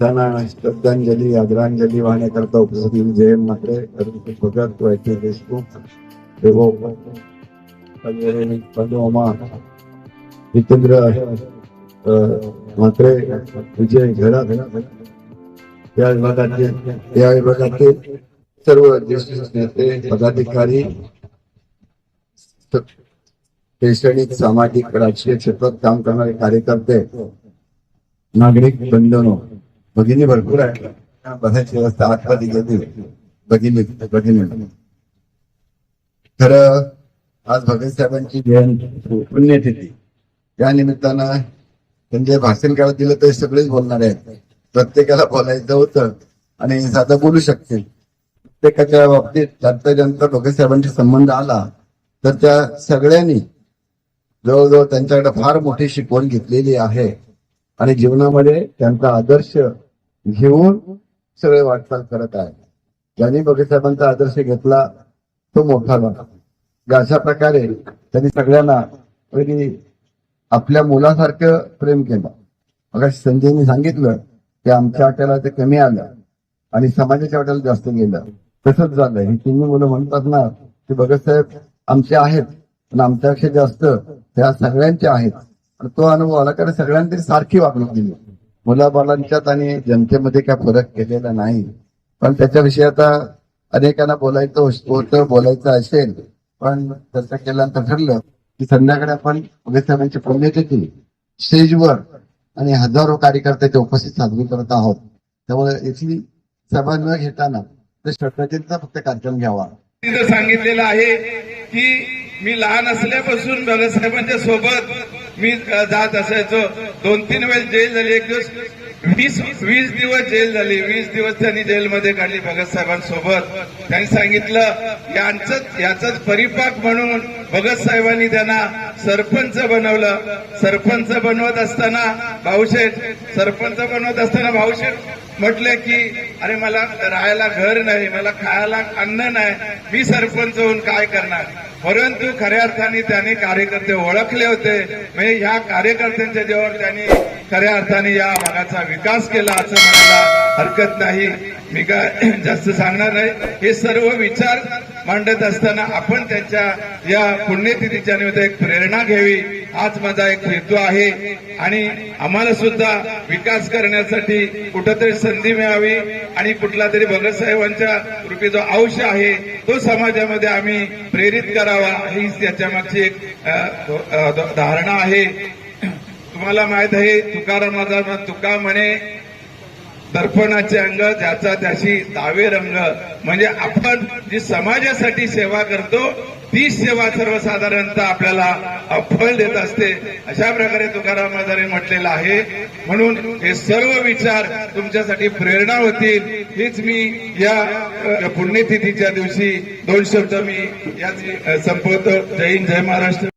त्यांना श्रद्धांजली आदरांजली वाहण्याकरता उपस्थित जयंत म्हात्रे भगत वैद्य देशमुख देवो पंजरे जितेंद्र मात्रे विजय घरा. या विभागाचे या विभागाचे सर्व ज्येष्ठ नेते पदाधिकारी शैक्षणिक सामाजिक राजकीय क्षेत्रात काम करणारे कार्यकर्ते नागरिक बंधनो भगिनी भरपूर आहे बघायची व्यवस्था आतमध्ये गेली भगिनी भगिनी खर आज भगत साहेबांची जयंती पुण्यतिथी. त्या निमित्तानं त्यांचे भाषण काय दिलं तर सगळेच बोलणार आहेत. प्रत्येकाला बोलायचं होतं आणि साधा बोलू शकतील. प्रत्येकाच्या बाबतीत जाता ज्यांचा भगत साहेबांशी संबंध आला तर त्या सगळ्यांनी जवळजवळ त्यांच्याकडे फार मोठी शिकवण घेतलेली आहे. आणि जीवनामध्ये त्यांचा आदर्श घेऊन सगळे वाटचाल करत आहे. ज्यांनी भगत साहेबांचा आदर्श घेतला तो मोठा झाला म्हणजे अशा प्रकारे त्यांनी सगळ्यांना अगदी आपल्या मुलासारखं प्रेम केलं. मग संजयनी सांगितलं की आमच्या वाट्याला ते कमी आलं आणि समाजाच्या वाट्याला जास्त गेलं. तसंच झालं. ही तिन्ही मुलं म्हणतात ना की भगत साहेब आमचे आहेत पण आमच्यापेक्षा जास्त त्या सगळ्यांचे आहेत. आणि तो अनुभव आला कारण सगळ्यांनी सारखी वागणूक दिली. मुलाबालांच्यात आणि जनतेमध्ये काय फरक केलेला नाही. पण त्याच्याविषयी आता अनेकांना बोलायचं होतं बोलायचं असेल पण चर्चा केल्यानंतर ठरलं की संध्याकाळी आपण भगत पुण्यतिथी स्टेजवर आणि हजारो कार्यकर्त्याच्या उपस्थित साजरी करत आहोत. त्यामुळे इथली सभा न घेताना तर श्रद्धाजींचा फक्त कार्यक्रम घ्यावा. तिथं सांगितलेलं आहे की मी लहान असल्यापासून भगत सोबत मी जात असायचो. दोन तीन वेळेस जेल झाली एक दिवस वीस वीस दिवस जेल झाली. वीस दिवस त्यांनी जेलमध्ये काढली भगत साहेबांसोबत. त्यांनी सांगितलं यांचंच याचाच परिपाक म्हणून भगत साहेबांनी त्यांना सरपंच बनवलं. सरपंच बनवत असताना भाऊशेठ सरपंच बनवत असताना भाऊशेठ म्हटले की अरे मला राहायला घर नाही मला खायला अन्न नाही. मी सरपंच होऊन काय करणार? परंतु खऱ्या अर्थाने त्यांनी कार्यकर्ते ओळखले होते. म्हणजे ह्या कार्यकर्त्यांच्या जेव्हा त्यांनी खऱ्या अर्थाने या भागाचा विकास केला असं म्हणायला हरकत नाही. मी काय जास्त सांगणार नाही. हे सर्व विचार मांडत असताना आपण त्यांच्या या पुण्यतिथीच्या निमित्त एक प्रेरणा घ्यावी. हाच माझा एक हेतू आहे. आणि आम्हाला सुद्धा विकास करण्यासाठी कुठंतरी संधी मिळावी आणि कुठला तरी भगतसाहेबांच्या कृपी जो अंश आहे तो समाजामध्ये आम्ही प्रेरित करावा. हीच त्याच्यामागची एक धारणा आहे. तुम्हाला माहीत आहे तुकारामाचा तुका म्हणे दर्पणाचे अंग ज्याचा त्याशी दावे रंग. म्हणजे आपण जी समाजासाठी सेवा करतो ती सेवा सर्वसाधारणतः आपल्याला फळ देत असते. अशा प्रकारे तुकाराम आजारे म्हटलेलं आहे. म्हणून हे सर्व विचार तुमच्यासाठी प्रेरणा होतील. हीच मी या पुण्यतिथीच्या दिवशी दोन शब्द मी याच संपवतो. जय हिंद जय महाराष्ट्र.